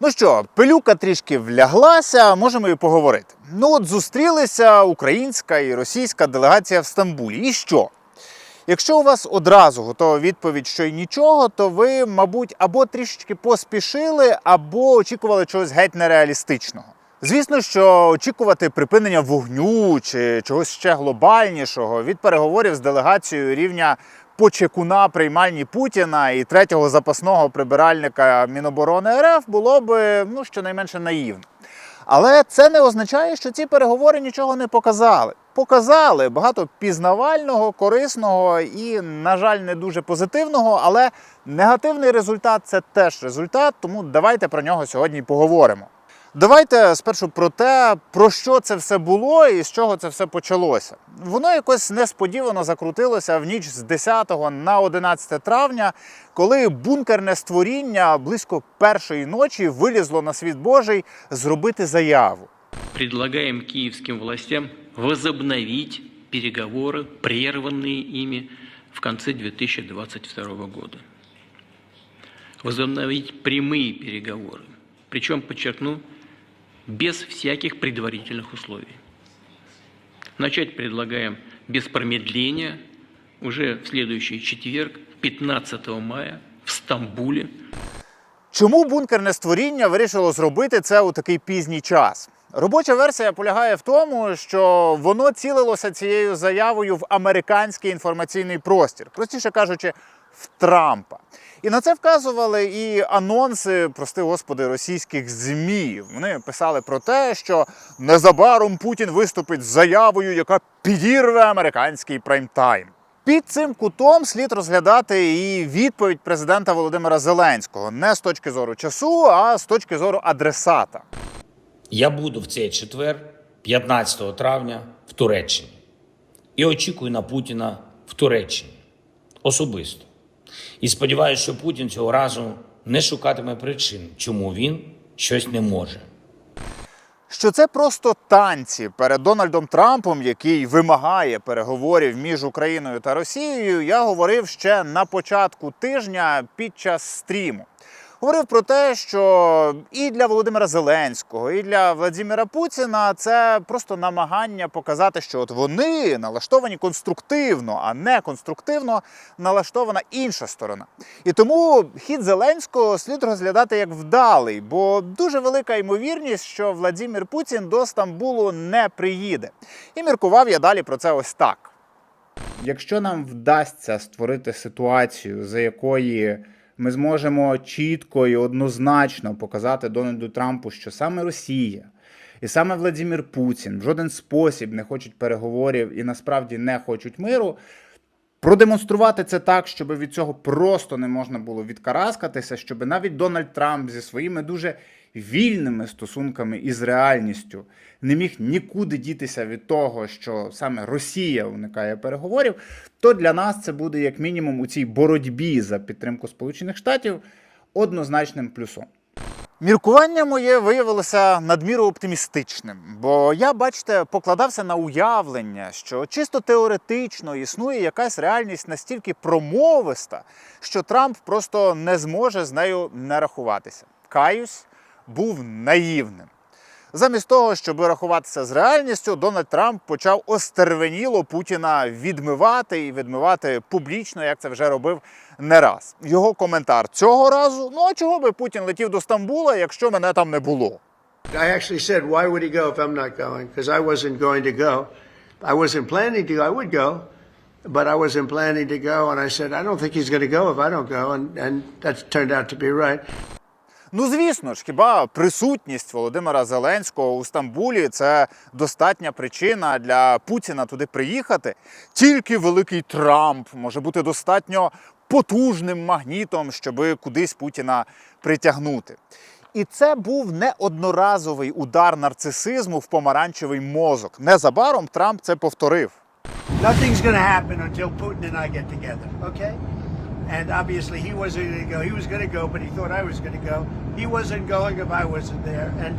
Ну що, пилюка трішки вляглася, можемо і поговорити. Ну от зустрілися українська і російська делегація в Стамбулі. І що? Якщо у вас одразу готова відповідь, що й нічого, то ви, мабуть, або трішечки поспішили, або очікували чогось геть нереалістичного. Звісно, що очікувати припинення вогню чи чогось ще глобальнішого від переговорів з делегацією рівня почекуна приймальні Путіна і третього запасного прибиральника Міноборони РФ було би ну щонайменше наївно. Але це не означає, що ці переговори нічого не показали. Показали багато пізнавального, корисного і, на жаль, не дуже позитивного, але негативний результат це теж результат, тому давайте про нього сьогодні поговоримо. Давайте спершу про те, про що це все було і з чого це все почалося. Воно якось несподівано закрутилося в ніч з 10 на 11 травня, коли бункерне створіння близько першої ночі вилізло на світ Божий зробити заяву. Предлагаем киевским властям возобновить переговоры, прерванные ими в конце 2022 года. Возобновить прямые переговоры. Причем, подчеркну, без всяких предварительных условий. Начать предлагаем без промедления уже в следующий четверг, 15 мая, в Стамбуле, Чому бункерне створіння вирішило зробити це у такий пізній час? Робоча версія полягає в тому, що воно цілилося цією заявою в американський інформаційний простір, простіше кажучи, в Трампа. І на це вказували і анонси, прости господи, російських ЗМІ. Вони писали про те, що незабаром Путін виступить з заявою, яка підірве американський прайм-тайм. Під цим кутом слід розглядати і відповідь президента Володимира Зеленського не з точки зору часу, а з точки зору адресата. Я буду в цей четвер, 15 травня, в Туреччині і очікую на Путіна в Туреччині особисто. І сподіваюся, що Путін цього разу не шукатиме причин, чому він щось не може. Що це просто танці перед Дональдом Трампом, який вимагає переговорів між Україною та Росією, я говорив ще на початку тижня під час стріму. Говорив про те, що і для Володимира Зеленського, і для Владимира Путіна це просто намагання показати, що от вони налаштовані конструктивно, а не конструктивно налаштована інша сторона. І тому хід Зеленського слід розглядати як вдалий, бо дуже велика ймовірність, що Владимир Путін до Стамбулу не приїде. І міркував я далі про це ось так. Якщо нам вдасться створити ситуацію, за якої ми зможемо чітко і однозначно показати Дональду Трампу, що саме Росія і саме Владимир Путін в жоден спосіб не хочуть переговорів і насправді не хочуть миру. Продемонструвати це так, щоб від цього просто не можна було відкараскатися, щоб навіть Дональд Трамп зі своїми дуже вільними стосунками із реальністю не міг нікуди дітися від того, що саме Росія уникає переговорів, то для нас це буде як мінімум у цій боротьбі за підтримку Сполучених Штатів однозначним плюсом. Міркування моє виявилося надміру оптимістичним, бо я, бачите, покладався на уявлення, що чисто теоретично існує якась реальність настільки промовиста, що Трамп просто не зможе з нею нарахуватися. Каюсь, був наївним. Замість того, щоб рахуватися з реальністю, Дональд Трамп почав остервеніло Путіна відмивати і відмивати публічно, як це вже робив не раз. Його коментар цього разу: ну а чого би Путін летів до Стамбула, якщо мене там не було? I actually said, why would he go if I'm not going? Because I wasn't going to go. I wasn't planning to go. I would go, but I wasn't planning to go. And I said, I don't think he's going to go if I don't go. And, and that turned out to be right. Ну, звісно ж, хіба присутність Володимира Зеленського у Стамбулі це достатня причина для Путіна туди приїхати? Тільки великий Трамп може бути достатньо потужним магнітом, щоби кудись Путіна притягнути. І це був не одноразовий удар нарцисизму в помаранчевий мозок. Незабаром Трамп це повторив. Nothing's to happen until Putin and I get together, okay? And obviously he wasn't going to go. He was going to go, but he thought I was going to go. He wasn't going if I wasn't there. And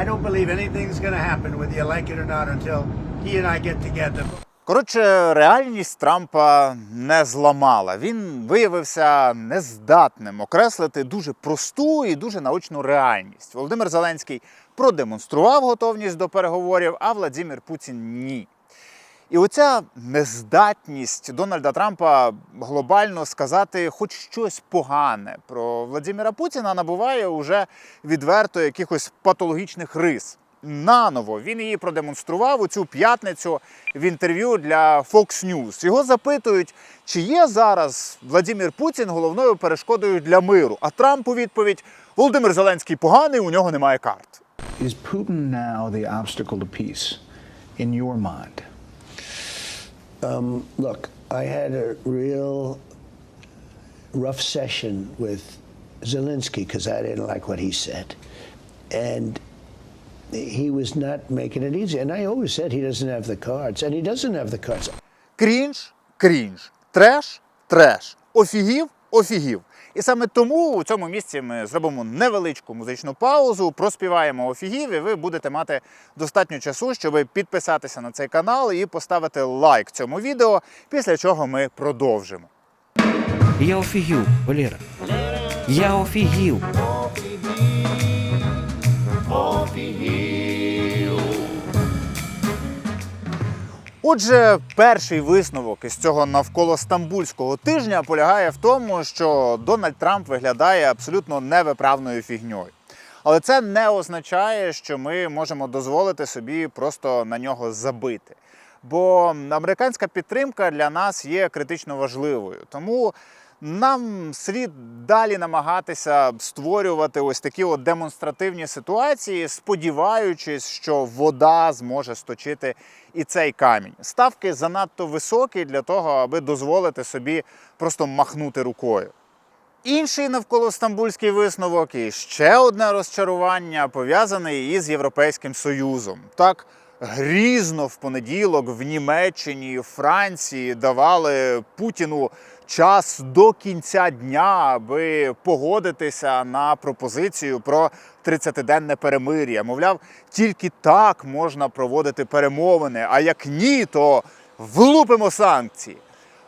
I don't believe anything's going to happen, whether you like it or not, until he and I get together. Коротше, реальність Трампа не зламала. Він виявився нездатним окреслити дуже просту і дуже наочну реальність. Володимир Зеленський продемонстрував готовність до переговорів, а Владимир Путін ні. І оця нездатність Дональда Трампа глобально сказати хоч щось погане про Владимира Путіна набуває уже відверто якихось патологічних рис. Наново він її продемонстрував у цю п'ятницю в інтерв'ю для Fox News. Його запитують, чи є зараз Владимир Путін головною перешкодою для миру. А Трамп у відповідь: Володимир Зеленський поганий, у нього немає карт. Is Putin now the obstacle to peace in your mind? Um, look, I had a real rough session with Zelensky because I didn't like what he said. And he was not making it easy. And I always said he doesn't have the cards, and he doesn't have the cards. Крінж, крінж, треш, треш, офігів, офігів. І саме тому у цьому місці ми зробимо невеличку музичну паузу, проспіваємо офігів, і ви будете мати достатньо часу, щоб підписатися на цей канал і поставити лайк цьому відео, після чого ми продовжимо. Я офігів, Валера. Я офігів. Отже, перший висновок із цього навколо стамбульського тижня полягає в тому, що Дональд Трамп виглядає абсолютно невиправною фігньою. Але це не означає, що ми можемо дозволити собі просто на нього забити. Бо американська підтримка для нас є критично важливою. Тому нам слід далі намагатися створювати ось такі от демонстративні ситуації, сподіваючись, що вода зможе сточити і цей камінь. Ставки занадто високі для того, аби дозволити собі просто махнути рукою. Інший навколо стамбульський висновок і ще одне розчарування пов'язане із Європейським Союзом. Так грізно в понеділок в Німеччині і Франції давали Путіну час до кінця дня, аби погодитися на пропозицію про 30-денне перемир'я. Мовляв, тільки так можна проводити перемовини. А як ні, то влупимо санкції.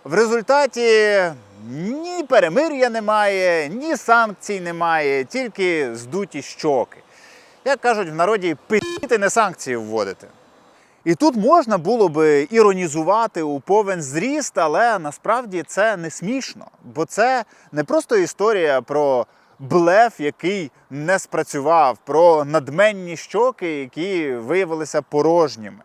В результаті ні перемир'я немає, ні санкцій немає, тільки здуті щоки. Як кажуть в народі, пити не санкції вводити. І тут можна було би іронізувати у повен зріст, але насправді це не смішно, бо це не просто історія про блеф, який не спрацював, про надменні щоки, які виявилися порожніми.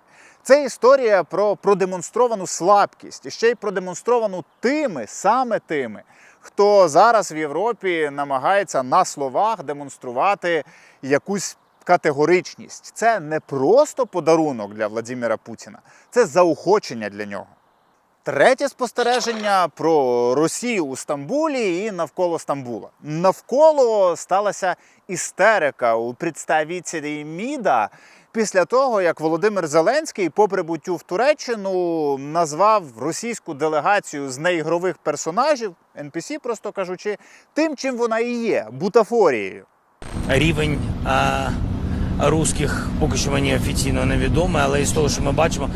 Це історія про продемонстровану слабкість і ще й продемонстровану тими, саме тими, хто зараз в Європі намагається на словах демонструвати якусь категоричність. Це не просто подарунок для Владимира Путіна, це заохочення для нього. Третє спостереження про Росію у Стамбулі і навколо Стамбула. Навколо сталася істерика у представителі МІДа після того, як Володимир Зеленський по прибуттю в Туреччину назвав російську делегацію з неігрових персонажів, NPC, просто кажучи, тим, чим вона і є бутафорією. Рівень а, русських поки що мені офіційно невідомий, але із того, що ми бачимо,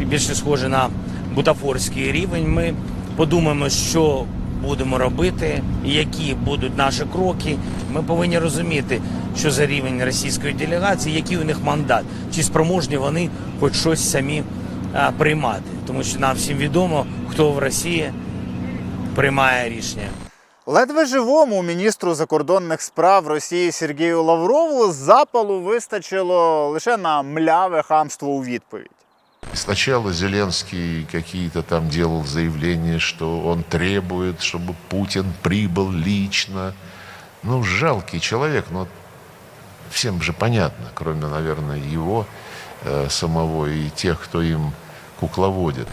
більше схоже на бутафорський рівень. Ми подумаємо, що будемо робити, які будуть наші кроки. Ми повинні розуміти, що за рівень російської делегації, який у них мандат, чи спроможні вони хоч щось самі а, приймати, тому що нам всім відомо, хто в Росії приймає рішення. Ледве живому міністру закордонних справ Росії Сергію Лаврову запалу вистачило лише на мляве хамство у відповідь. Сначала Зеленский какие-то там делал заявления, что он требует, чтобы Путин прибыл лично. Ну, жалкий человек, но всем же понятно, кроме, наверное, его э, самого и тех, кто им кукловодит.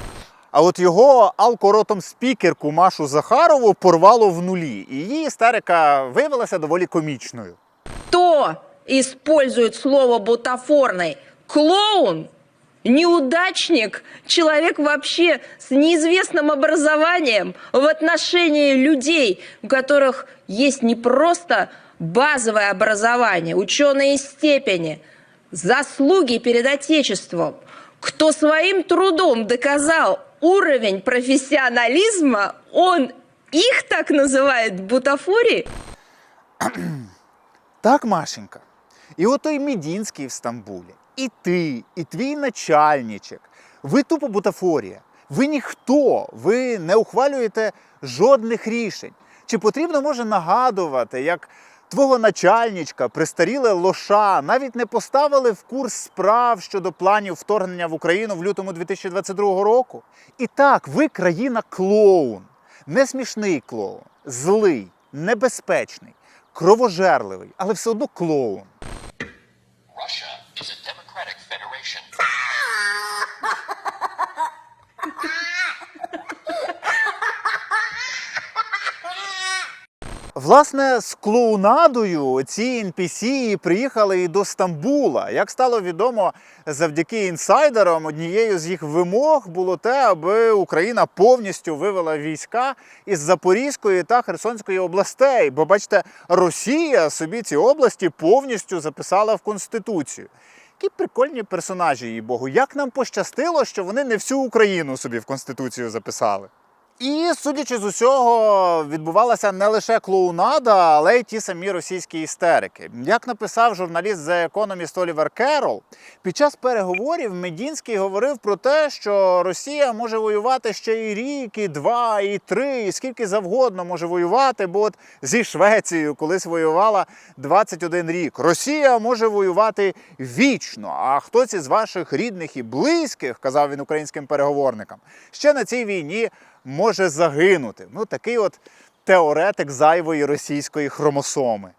А от його алкоротом спікерку Машу Захарову порвало в нулі, і її істерика виявилася доволі комічною. Кто использует слово бутафорный? Клоун? Неудачник? Человек вообще с неизвестным образованием в отношении людей, у которых есть не просто базовое образование, ученые степени, заслуги перед Отечеством, кто своим трудом доказал уровень профессионализма, он их так называет бутафорией? Так, Машенька. І отой Мідінський в Стамбулі, і ти, і твій начальничек. Ви тупо бутафорія. Ви ніхто, ви не ухвалюєте жодних рішень. Чи потрібно може нагадувати, як твого начальничка, пристаріле лоша, навіть не поставили в курс справ щодо планів вторгнення в Україну в лютому 2022 року? І так, ви країна клоун. Не смішний клоун, злий, небезпечний, кровожерливий, але все одно клоун. Власне, з клоунадою ці NPC приїхали і до Стамбула. Як стало відомо завдяки інсайдерам, однією з їх вимог було те, аби Україна повністю вивела війська із Запорізької та Херсонської областей. Бо бачите, Росія собі ці області повністю записала в конституцію. Які прикольні персонажі, їй Богу. Як нам пощастило, що вони не всю Україну собі в конституцію записали. І, судячи з усього, відбувалася не лише клоунада, але й ті самі російські істерики. Як написав журналіст The Economist Олівер Керол, під час переговорів Медінський говорив про те, що Росія може воювати ще і рік, і два, і три, і скільки завгодно може воювати, бо от зі Швецією колись воювала 21 рік. Росія може воювати вічно. А хтось із ваших рідних і близьких, казав він українським переговорникам, ще на цій війні може загинути. Ну такий от теоретик зайвої російської хромосоми.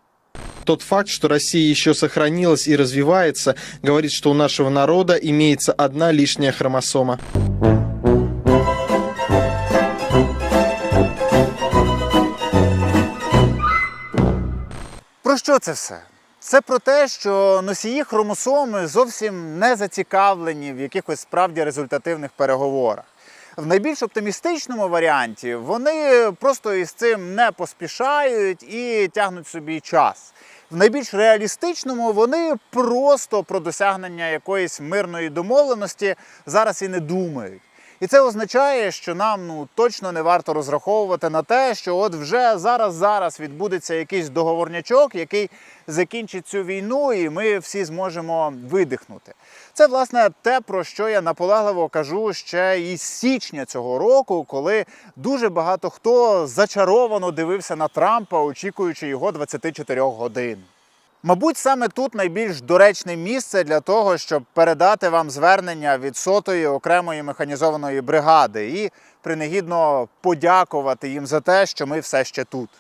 Тот факт, что Россия еще сохранилась и развивается, говорит, что у нашего народа имеется одна лишняя хромосома. Про що це все? Це про те, що носії хромосоми зовсім не зацікавлені в якихось справді результативних переговорах. В найбільш оптимістичному варіанті вони просто із цим не поспішають і тягнуть собі час. В найбільш реалістичному вони просто про досягнення якоїсь мирної домовленості зараз і не думають. І це означає, що нам ну точно не варто розраховувати на те, що от вже зараз зараз відбудеться якийсь договорнячок, який закінчить цю війну, і ми всі зможемо видихнути. Це власне те, про що я наполегливо кажу ще із січня цього року, коли дуже багато хто зачаровано дивився на Трампа, очікуючи його 24 годин. Мабуть, саме тут найбільш доречне місце для того, щоб передати вам звернення від сотої окремої механізованої бригади і принагідно подякувати їм за те, що ми все ще тут.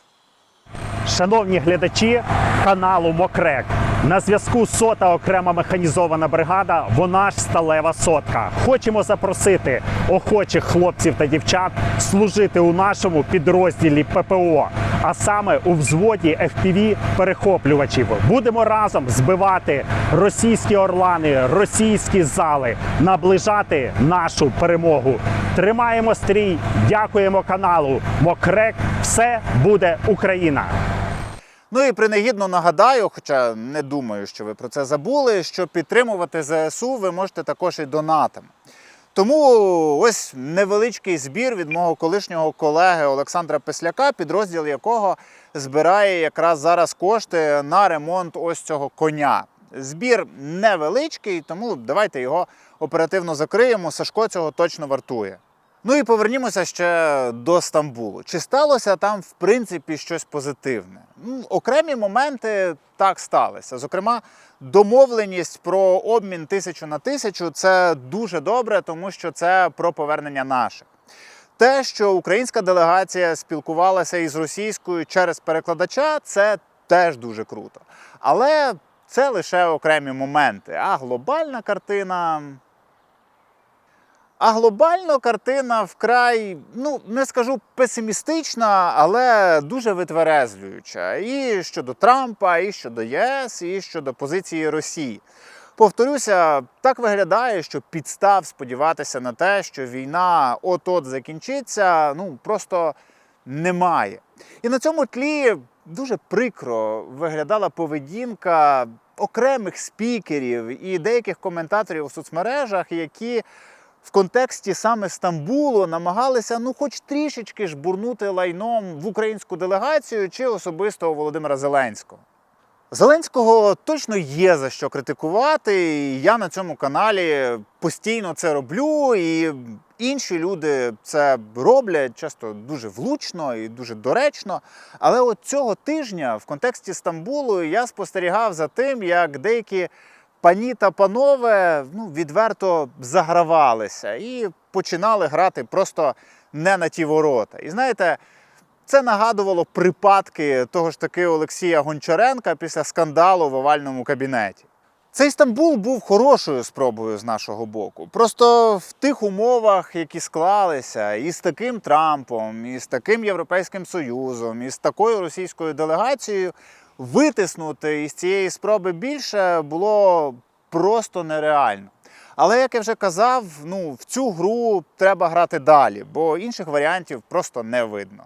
Шановні глядачі каналу Мокрек. На зв'язку сота окрема механізована бригада, вона ж сталева сотка. Хочемо запросити охочих хлопців та дівчат служити у нашому підрозділі ППО, а саме у взводі FPV перехоплювачів. Будемо разом збивати російські орлани, російські зали, наближати нашу перемогу. Тримаємо стрій, дякуємо каналу Мокрек. Все буде Україна. Ну і принагідно нагадаю, хоча не думаю, що ви про це забули, що підтримувати ЗСУ ви можете також і донатами. Тому ось невеличкий збір від мого колишнього колеги Олександра Песляка, підрозділ якого збирає якраз зараз кошти на ремонт ось цього коня. Збір невеличкий, тому давайте його оперативно закриємо. Сашко цього точно вартує. Ну і повернімося ще до Стамбулу. Чи сталося там, в принципі, щось позитивне? Ну, окремі моменти так сталися. Зокрема, домовленість про обмін тисячу на тисячу це дуже добре, тому що це про повернення наших. Те, що українська делегація спілкувалася із російською через перекладача, це теж дуже круто. Але це лише окремі моменти. А глобальна картина. А глобально картина вкрай, ну не скажу песимістична, але дуже витверезлююча. І щодо Трампа, і щодо ЄС, і щодо позиції Росії. Повторюся, так виглядає, що підстав сподіватися на те, що війна от-от закінчиться, ну просто немає. І на цьому тлі дуже прикро виглядала поведінка окремих спікерів і деяких коментаторів у соцмережах, які в контексті саме Стамбулу намагалися ну, хоч трішечки ж бурнути лайном в українську делегацію чи особисто Володимира Зеленського. Зеленського точно є за що критикувати. і Я на цьому каналі постійно це роблю, і інші люди це роблять часто дуже влучно і дуже доречно. Але от цього тижня в контексті Стамбулу я спостерігав за тим, як деякі пані та панове ну, відверто загравалися і починали грати просто не на ті ворота. І знаєте. Це нагадувало припадки того ж таки Олексія Гончаренка після скандалу в овальному кабінеті. Цей Стамбул був хорошою спробою з нашого боку. Просто в тих умовах, які склалися, і з таким Трампом, і з таким Європейським Союзом, і з такою російською делегацією, витиснути із цієї спроби більше було просто нереально. Але як я вже казав, ну в цю гру треба грати далі, бо інших варіантів просто не видно.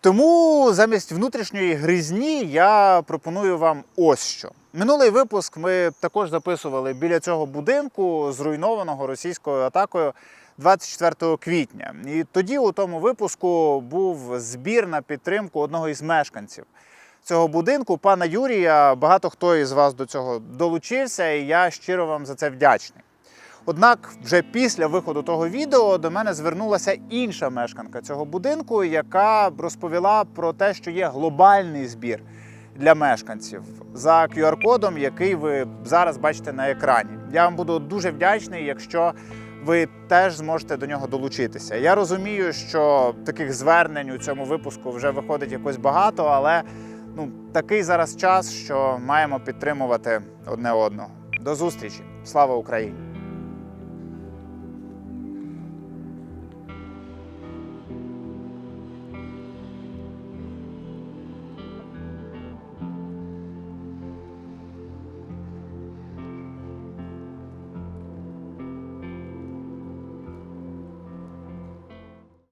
Тому замість внутрішньої гризні я пропоную вам ось що. Минулий випуск ми також записували біля цього будинку, зруйнованого російською атакою 24 квітня. І тоді у тому випуску був збір на підтримку одного із мешканців цього будинку, пана Юрія. Багато хто із вас до цього долучився, і я щиро вам за це вдячний. Однак, вже після виходу того відео до мене звернулася інша мешканка цього будинку, яка розповіла про те, що є глобальний збір для мешканців за QR-кодом, який ви зараз бачите на екрані. Я вам буду дуже вдячний, якщо ви теж зможете до нього долучитися. Я розумію, що таких звернень у цьому випуску вже виходить якось багато, але ну такий зараз час, що маємо підтримувати одне одного. До зустрічі! Слава Україні!